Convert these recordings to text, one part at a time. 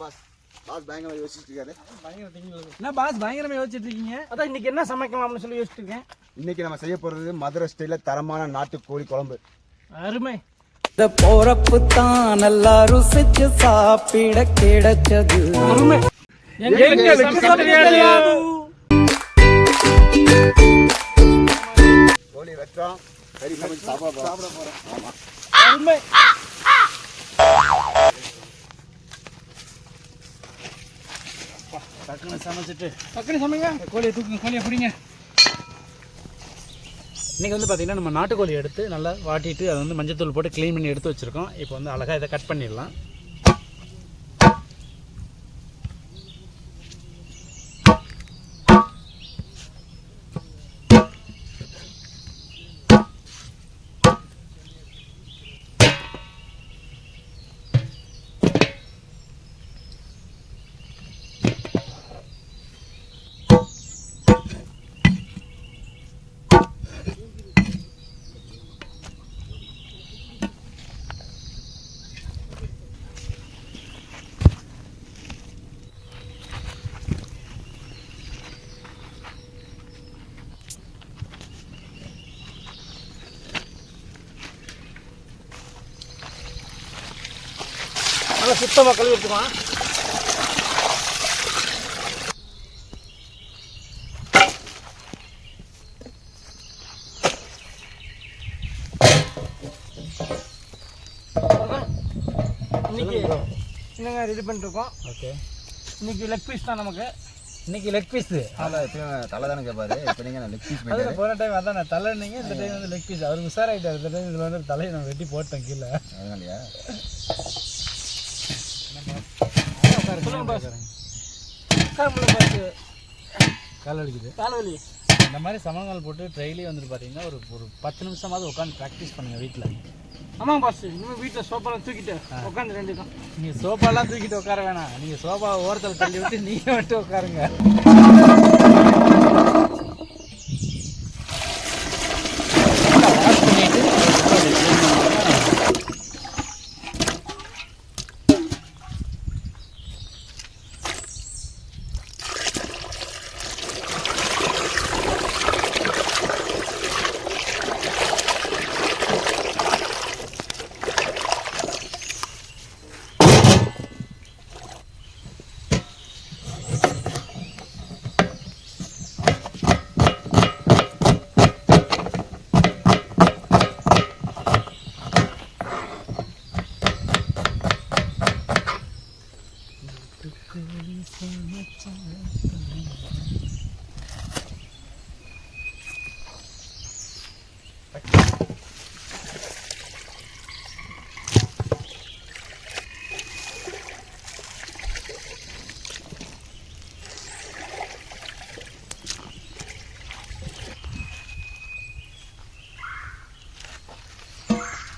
Pass pass பயங்கரமா யோசிச்சுட்டு இருக்காரு என்ன பாஸ் பயங்கரமா யோசிச்சுட்டு இருக்கீங்க அதான் இன்னைக்கு என்ன சமைக்கலாம்னு சொல்லி யோசிச்சுட்டு இருக்கேன் இன்னைக்கு நம்ம செய்ய போறது மதுரை ஸ்டைல தரமான நாட்டுக்கோழி குழம்பு. அருமை. இந்த போறப்பு தான் நல்லா ருசிச்சு சாப்பிட கிடைச்சது. அருமை. கோழி வெட்டுறோம். சமைச்சு சாப்பிட போறோம் சாப்பிட போறோம். ஆமா. அருமை. டக்குன்னு சமைச்சிட்டு. டக்குனு சமைங்க. கோழியை தூக்குங்க கோழியை பிடிங்க. இன்றைக்கி வந்து பார்த்திங்கன்னா நம்ம நாட்டுக்கோழி எடுத்து நல்லா வாட்டிட்டு அதை வந்து மஞ்சத்தூள் போட்டு க்ளீன் பண்ணி எடுத்து வச்சுருக்கோம். இப்போ வந்து அழகாக இதை கட் பண்ணிடலாம். சுத்தமாக கழுவி எடுத்துக்கலாம். இன்னைக்கு ரெடி பண்ணிருக்கோம் ஓகே. இன்னைக்கு லெக் பீஸ் தான் நமக்கு. இன்னைக்கு லெக் பீஸு தலை தானே கேட்பாரு இப்போ நீங்க லெக் பீஸ் அதில் போன டைம் அதான் நான் தலை இந்த டைம் வந்து லெக் பீஸ் அவர் உஷாராயிட்டார். இந்த டைம் இதில் வந்து தலையை நான் வெட்டி போட்டேன் கீழே. அதனாலயா? சொல்லுங்க பாஸ் காரமுள்ள பாஸ் கால் அடிக்குது கால் வலி இந்த மாதிரி சமணங்கால் போட்டு ட்ரெயிலே வந்துட்டு பார்த்தீங்கன்னா ஒரு ஒரு பத்து நிமிஷமாவது உட்காந்து ப்ராக்டிஸ் பண்ணுங்கள் வீட்டில் ஆமாம் பாஸ் இனிமேல் வீட்டில் சோப்பாலாம் தூக்கிட்டு உட்காந்து ரெண்டு தான் நீங்கள் சோஃபாலாம் தூக்கிட்டு உட்கார வேணாம். நீங்கள் சோஃபா ஓரத்தில் தள்ளி விட்டு நீங்கள் மட்டும் உட்காருங்க.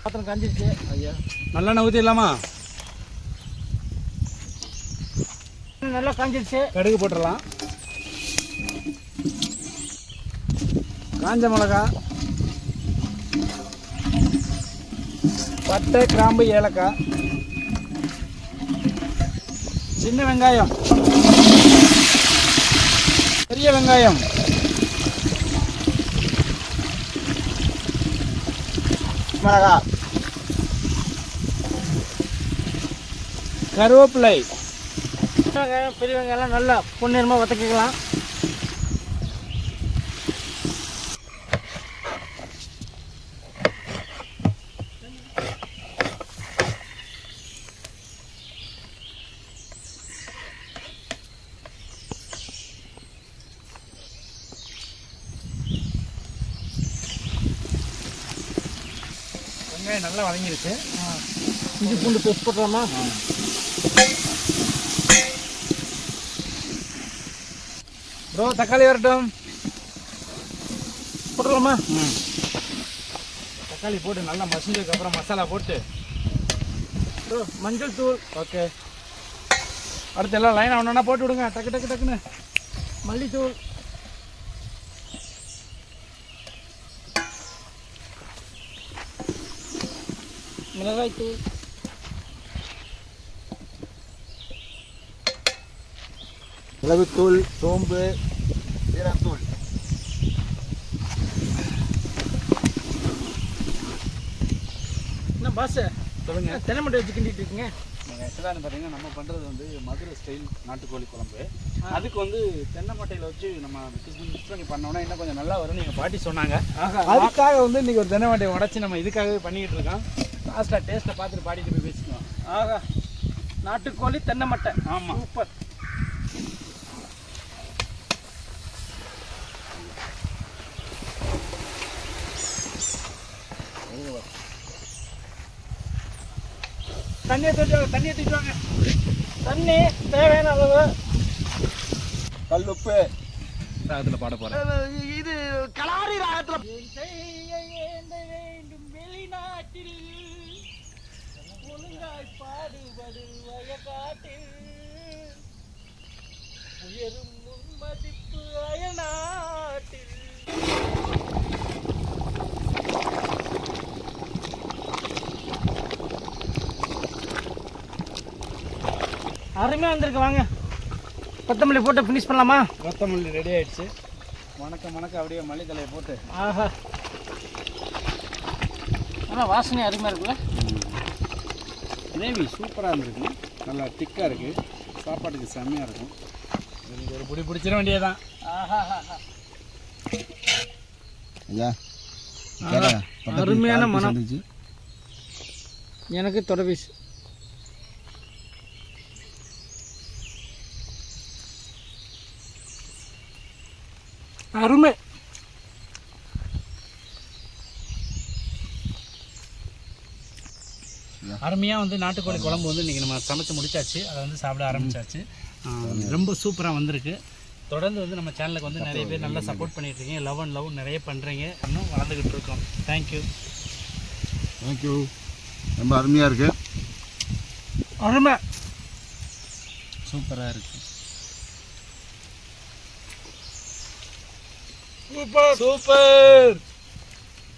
பாத்திரம் காஞ்சிருச்சு. ஐயா. நல்லெண்ணெய் ஊற்றிடலாமா நல்லா காஞ்சிருச்சு. கடுகு போட்டுடலாம். காஞ்ச மிளகா பட்டை கிராம்பு ஏலக்காய் சின்ன வெங்காயம் பெரிய வெங்காயம் மிளகா கருவேப்பிலை வெங்காயம் பெரிய வெங்காயம்லாம் நல்லா பொன்னிறமாக வதக்கிக்கலாம். வெங்காயம் நல்லா வதங்கிருச்சு. இஞ்சி பூண்டு பேஸ்ட் போட்டுலாமா ப்ரோ தக்காளி வரட்டும் போட்டுடலாமா ம் தக்காளி போட்டு நல்லா மசிஞ்சதுக்கு அப்புறம் மசாலா போட்டு ப்ரோ, மஞ்சள் தூள் ஓகே அடுத்து எல்லாம் லைன் ஒன்றா போட்டு விடுங்க டக்கு டக்கு டக்குன்னு மல்லித்தூள் மிளகாய் தூள் மிளகுத்தூள் சோம்பு ஜீரகத்தூள் என்ன பாஸ் சொல்லுங்க. தென்னை மட்டை வச்சு கிண்டிட்டு இருக்கீங்க? ஆக்சுவலாக பார்த்தீங்கன்னா நம்ம பண்ணுறது வந்து மதுரை ஸ்டைல் நாட்டுக்கோழி குழம்பு. அதுக்கு வந்து தென்னை மட்டையில் வச்சு நம்ம மிக்ஸ் பண்ணி பண்ணோம்னா இன்னும் கொஞ்சம் நல்லா வரும்னு எங்கள் பாட்டி சொன்னாங்க. அதுக்காக வந்து இன்னைக்கு ஒரு தென்னை மட்டையை உடச்சி நம்ம இதுக்காகவே பண்ணிக்கிட்டு இருக்கோம். லாஸ்ட்டாக டேஸ்ட்டை பார்த்துட்டு பாடிட்டு போய் பேசிக்குவோம். ஆகா நாட்டுக்கோழி தென்னை மட்டை. ஆமாம் சூப்பர் தண்ணியை தூக்கி வாங்க, தண்ணியை தூக்கி வாங்க. தண்ணி தேவையான அளவு. கல்லுப்பு ராகத்தில் பாட போகிறேன் இது கலாரி ராகத்துல. வேண்டும் வெளிநாட்டில். ஒழுங்காய் பாடுபடு வயக்காட்டில். உயரும் முன்மதிப்பு அயநாட்டில் அருமையாக வந்திருக்கு வாங்க. கொத்தமல்லி போட்டு ஃபினிஷ் பண்ணலாமா? கொத்தமல்லி ரெடி ஆயிடுச்சு. வணக்கம் வணக்கம் அப்படியே மல்லித்தலையை போட்டு. ஆஹா. ஆனால் வாசனை அருமையாக இருக்குல்ல? கிரேவி சூப்பராக இருந்திருக்கு. நல்லா திக்காக இருக்குது சாப்பாட்டுக்கு செம்மையாக இருக்கும். இதுக்கு ஒரு பிடி பிடிச்சிட வேண்டியதுதான். ஆஹா ஐயா ஆஹா. அருமையான மனம் எனக்கு தொட அருமை. அருமையாக வந்து நாட்டுக்கோழி குழம்பு வந்து இன்றைக்கி நம்ம சமைச்சு முடிச்சாச்சு. அதை வந்து சாப்பிட ஆரம்பிச்சாச்சு. ரொம்ப சூப்பராக வந்திருக்கு. தொடர்ந்து வந்து நம்ம சேனலுக்கு வந்து நிறைய பேர் நல்லா சப்போர்ட் பண்ணிட்டு இருக்கீங்க லவ் அண்ட் லவ் நிறைய பண்ணுறீங்க இன்னும் வளர்ந்துக்கிட்டு இருக்கோம். தேங்க்யூ தேங்க்யூ ரொம்ப அருமையாக இருக்கு. அருமை. சூப்பராக இருக்குது சூப்பர் சூப்பர்